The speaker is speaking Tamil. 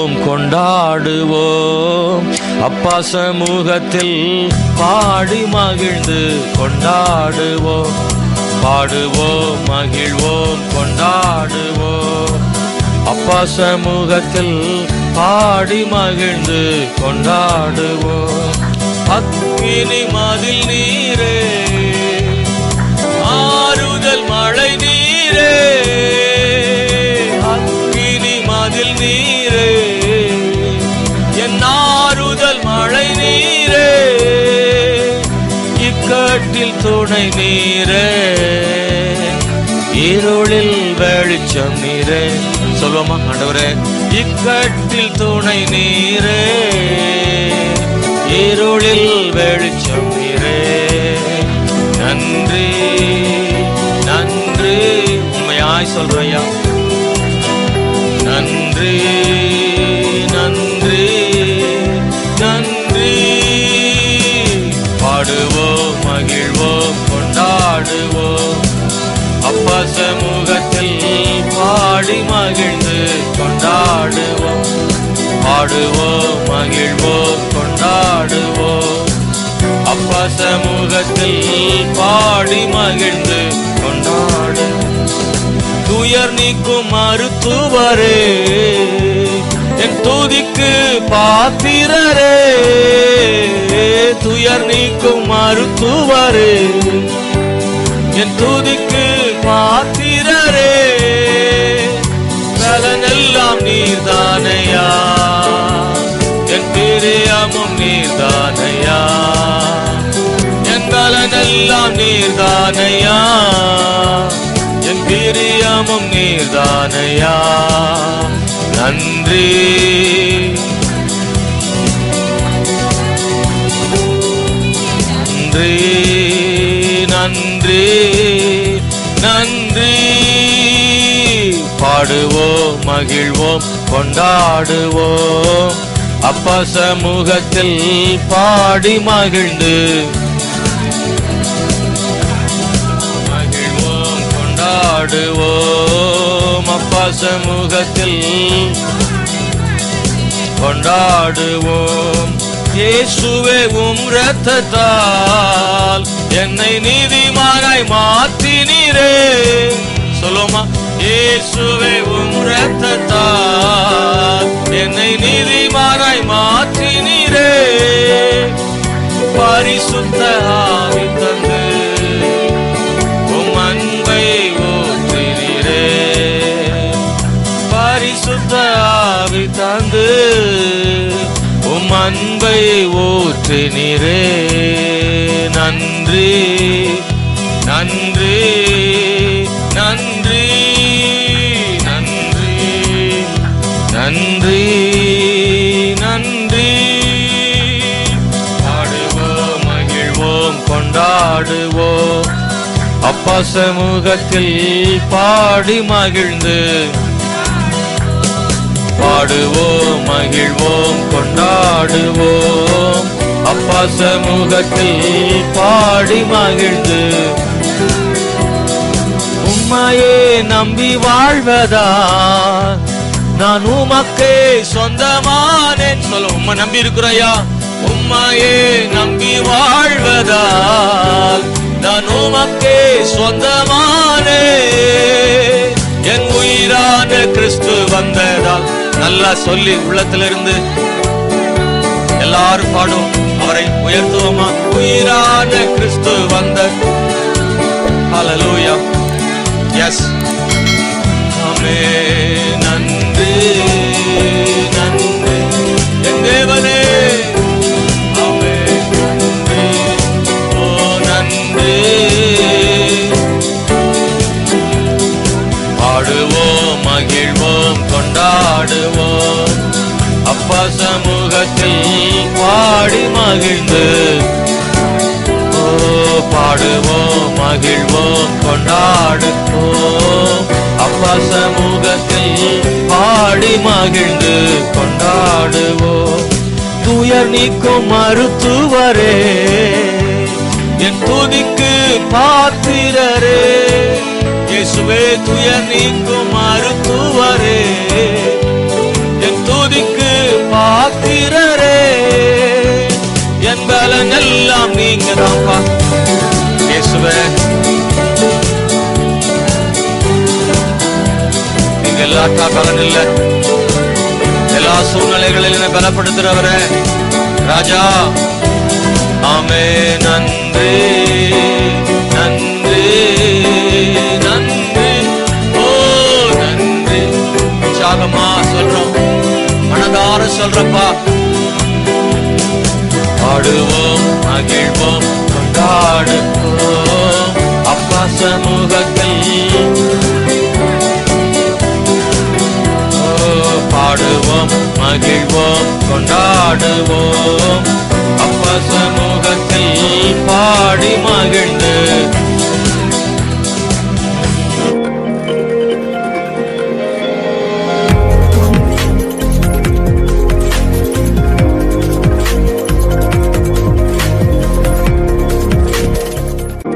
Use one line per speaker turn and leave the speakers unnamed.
கொண்டாடுவோம் கொண்டாடுவோம். அப்பா சமூகத்தில் பாடி மகிழ்ந்து கொண்டாடுவோம். பாடுவோம் மகிழ்வோம் கொண்டாடுவோம். அப்பா சமூகத்தில் பாடி மகிழ்ந்து கொண்டாடுவோம். அக்னி மதில் நீரே இக்கட்டில் துணை நீரே இருளில் வெளிச்சம் நீரே. சொல்லுவோமா ஆண்டவரே? இக்கட்டில் துணை நீரே இருளில் வெளிச்சம் நீரே. நன்றி நன்றி. உண்மையாய் சொல்றையா நன்றி. சமூகத்தில் பாடி மகிழ்ந்து கொண்டாடுவோம். பாடுவோம் மகிழ்வோம் கொண்டாடுவோம். அப்பா சமூகத்தில் பாடி மகிழ்ந்து கொண்டாடு துயர் நீக்கும் மருத்துவரே என் தூதிக்கு பாத்திரரே. துயர் நீக்கும் மருத்துவரே என் தூதிக்கு பாத்திரரே நலனெல்லாம் நீர்தானையா. என் பேரையாமும் நீர்தானையா. என் நலனெல்லாம் நீர்தானையா. என் பிரியமும் நீர்தானையா. நன்றி. பாடுவோம் மகிழ்வோம் கொண்டாடுவோம். அப்பா சமூகத்தில் பாடி மகிழ்ந்து மகிழ்வோம் கொண்டாடுவோம். அப்பா சமூகத்தில் கொண்டாடுவோம். இயேசுவே உம் ரத்தத்தால் என்னை நீதிமானாய் மாற்றினீரே. சொல்லுமா இயேசுவே உம் ரத்தத்தால் என்னை நீதிமானாய் மாற்றினீரே. பரிசுத்த ஆவி தந்து உம் அன்பை ஓற்றினீரே பரிசுத்த ஆவி தந்து உம் அன்பை ஓற்றினீரே நன்றி நன்றி. கொண்டாடுவோம். அப்பா சமூகத்தில் பாடி மகிழ்ந்து பாடுவோம் மகிழ்வோம் கொண்டாடுவோம். அப்பா சமூகத்தில் பாடி மகிழ்ந்து உம்மையே நம்பி வாழ்வதா? நான் உமக்கே சொந்தமானேன். சொல்ல உம்மை நம்பி இருக்கிறையா உம்மையே நம்பி வாழ்வதால் நான் உமக்கே சொந்தமானே. என் உயிரான கிறிஸ்து வந்ததால் நல்லா சொல்லி உள்ளத்திலிருந்து எல்லாரும் பாடும் அவரை உயர்த்துவோமா? உயிரான கிறிஸ்து வந்த ஹalleluya கொண்டாடுவோம். அப்பா சமூகத்தில் பாடி மகிழ்ந்து ஓ பாடுவோம் மகிழ்வோம் கொண்டாடுவோம். அப்பா சமூகத்தில் பாடி மகிழ்ந்து கொண்டாடுவோம். துயர் நீக்கும் மருத்துவரே என் துதிக்கு பாத்திரரே. இயேசுவே துயர் நீக்கும் வருவேன் நீங்க எல்லா பகன் இல்ல. எல்லா சூழ்நிலைகளில் என்னை பலப்படுத்துறவரே. ராஜா ஆமே நன்றி நன்றி நன்றி. ஓ நன்றி. உற்சாகமா சொல்றோம். மனதார சொல்றப்பா. பாடுவோம் மகிழ்வோம் கொண்டாடுவோம். சமூகத்தில் பாடுவோம் மகிழ்வோம் கொண்டாடுவோம். அப்ப சமூகத்தில் பாடி மகிழ்ந்து